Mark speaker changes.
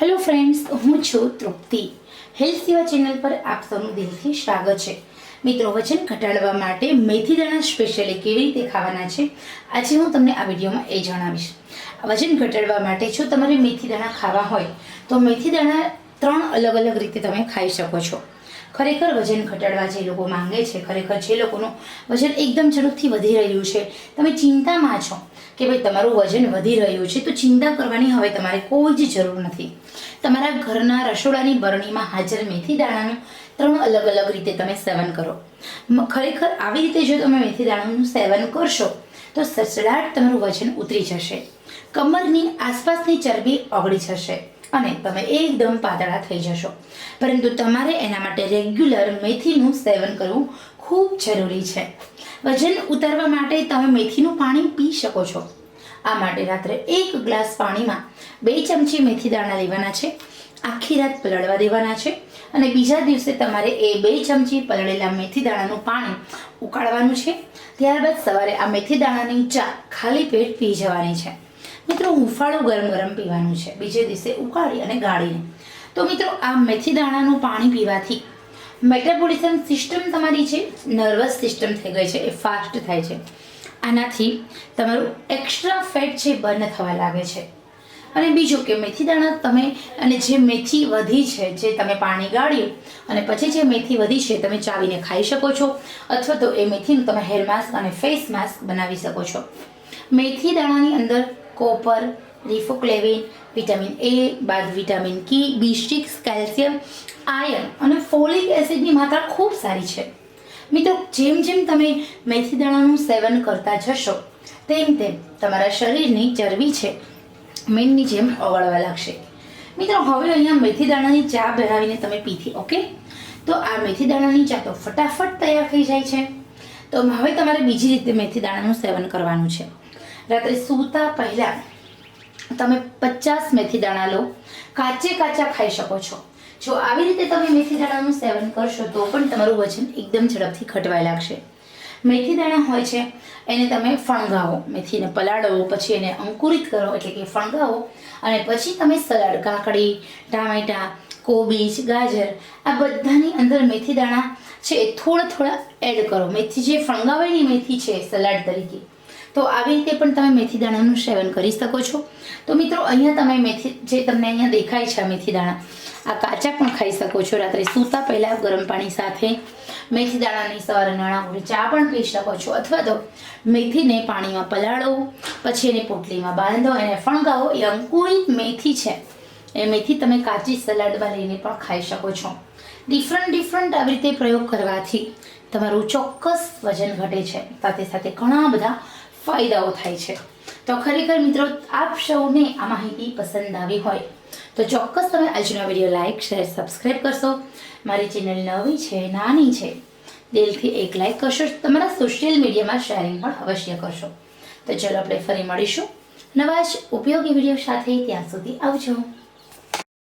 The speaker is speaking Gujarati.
Speaker 1: હેલો ફ્રેન્ડ્સ, હું છું તૃપ્તિ. હેલ્થ સેવા ચેનલ પર આપ સૌનું દિલથી સ્વાગત છે. મિત્રો, વજન ઘટાડવા માટે મેથી દાણા સ્પેશિયલી કેવી રીતે ખાવાના છે? આજે હું તમને આ વિડીયોમાં એ જણાવીશ. વજન ઘટાડવા માટે જો તમારે મેથી દાણા ખાવા હોય, તો મેથી દાણા ત્રણ અલગ અલગ રીતે તમે ખાઈ શકો છો. ખરેખર વજન ઘટાડવા જે લોકો માંગે છે, ખરેખર જે લોકોનું વજન એકદમ ઝડપથી વધી રહ્યું છે. તમે ચિંતામાં છો કે ભાઈ તમારું વજન વધી રહ્યું છે, તો ચિંતા કરવાની હવે તમારે કોઈ જ જરૂર નથી. તમારા ઘરના રસોડાની બરણીમાં હાજર મેથી દાણાનું ત્રણ અલગ અલગ રીતે તમે સેવન કરો. ખરેખર આવી રીતે જો તમે મેથી દાણાનું સેવન કરશો, તો સસડાટ તમારું વજન ઉતરી જશે. કમરની આસપાસની ચરબી ઓગળી જશે. અને તમે એકદમ પાતળા થઈ જશો. પરંતુ તમારે એના માટે રેગ્યુલર મેથીનું સેવન કરવું ખૂબ જરૂરી છે. વજન ઉતારવા માટે તમે મેથીનું પાણી પી શકો છો. આ માટે રાત્રે એક ગ્લાસ પાણીમાં બે ચમચી મેથી દાણા લેવાના છે, આખી રાત પલળવા દેવાના છે અને બીજા દિવસે તમારે એ બે ચમચી પલળેલા મેથી દાણાનું પાણી ઉકાળવાનું છે. ત્યારબાદ સવારે આ મેથી દાણાની ચા ખાલી પેટ પી જવાની છે. મિત્રો હુંફાળું ગરમ ગરમ પીવાનું છે. બીજે દિવસે ઉકાળી અને ગાળીને. તો મિત્રો, આ મેથી દાણાનું પાણી પીવાથી મેટાબોલિઝમ સિસ્ટમ તમારી જે નર્વસ સિસ્ટમ થઈ ગઈ છે, એ ફાસ્ટ થાય છે. આનાથી તમારું એક્સ્ટ્રા ફેટ છે બર્ન થવા લાગે છે. અને બીજું કે મેથી દાણા તમે, અને જે મેથી વધી છે, જે તમે પાણી ગાળ્યું, અને પછી જે મેથી વધી છે, તમે ચાવીને ખાઈ શકો છો, અથવા તો એ મેથીનું તમે હેર માસ્ક અને ફેસ માસ્ક બનાવી શકો છો. મેથી દાણાની અંદર કોપર, રિફોક્લેવિન, વિટામિન એ બાદ vitamin K, B six, calcium iron અને ફોલિક એસિડની માત્રા ખૂબ સારી છે. મિત્રો, જેમ જેમ તમે મેથી દાણાનું સેવન કરતા જશો, તેમ તેમ તમારા શરીરની ચરબી છે મીણની જેમ ઓગળવા લાગશે. મિત્રો, હવે અહીંયા મેથી દાણાની ચા બનાવીને તમે પીધી, ઓકે? તો આ મેથી દાણાની ચા તો ફટાફટ તૈયાર થઈ જાય છે. તો હવે તમારે બીજી રીતે મેથી દાણાનું સેવન કરવાનું છે. રાત્રે સૂતા પહેલાં તમે પચાસ મેથી દાણા લો, કાચે કાચા ખાઈ શકો છો. જો આવી રીતે તમે મેથી દાણાનું સેવન કરશો તો પણ તમારું વજન એકદમ ઝડપથી ઘટવાય લાગશે. મેથી દાણા હોય છે, એને તમે ફણગાવો મેથીને પલાળો, પછી એને અંકુરિત કરો, એટલે કે ફણગાવો અને પછી તમે સલાડ, કાકડી, ટામેટાં, કોબીજ, ગાજર, આ બધાની અંદર મેથી દાણા છે એ થોડા થોડા એડ કરો. મેથી જે ફણગાવેલી મેથી છે, સલાડ તરીકે તો આવી રીતે પણ તમે મેથી દાણાનું સેવન કરી શકો છો. તો મિત્રો, અહીંયા તમે મેથી, જે તમને અહીંયા દેખાય છે મેથી દાણા, આ કાચા પણ ખાઈ શકો છો. રાત્રે સૂતા પહેલાં ગરમ પાણી સાથે મેથી દાણાની સવારે નાણાં ચા પણ પી શકો છો. અથવા તો મેથીને પાણીમાં પલાળો, પછી એને પોટલીમાં બાંધો એને ફણગાવો. એ અંકુરિત મેથી છે. એ મેથી તમે કાચી સલાડમાં લઈને પણ ખાઈ શકો છો. ડિફરન્ટ ડિફરન્ટ આવી રીતે પ્રયોગ કરવાથી તમારું ચોક્કસ વજન ઘટે છે. સાથે સાથે ઘણા બધા ફાયદાઓ થાય છે. તો ખરેખર મિત્રો, આપ સૌને આ માહિતી પસંદ આવી હોય, તો ચોક્કસ તમે આજનો વીડિયો લાઇક શેર સબસ્ક્રાઈબ કરશો. મારી ચેનલ નવી છે, નાની છે, દિલથી એક લાઇક કરશો, તમારા સોશિયલ મીડિયામાં શેરિંગ પણ અવશ્ય કરશો. તો ચલો આપણે ફરી મળીશું. નવા જ ઉપયોગી વીડિયો સાથે ત્યાં સુધી આવજો.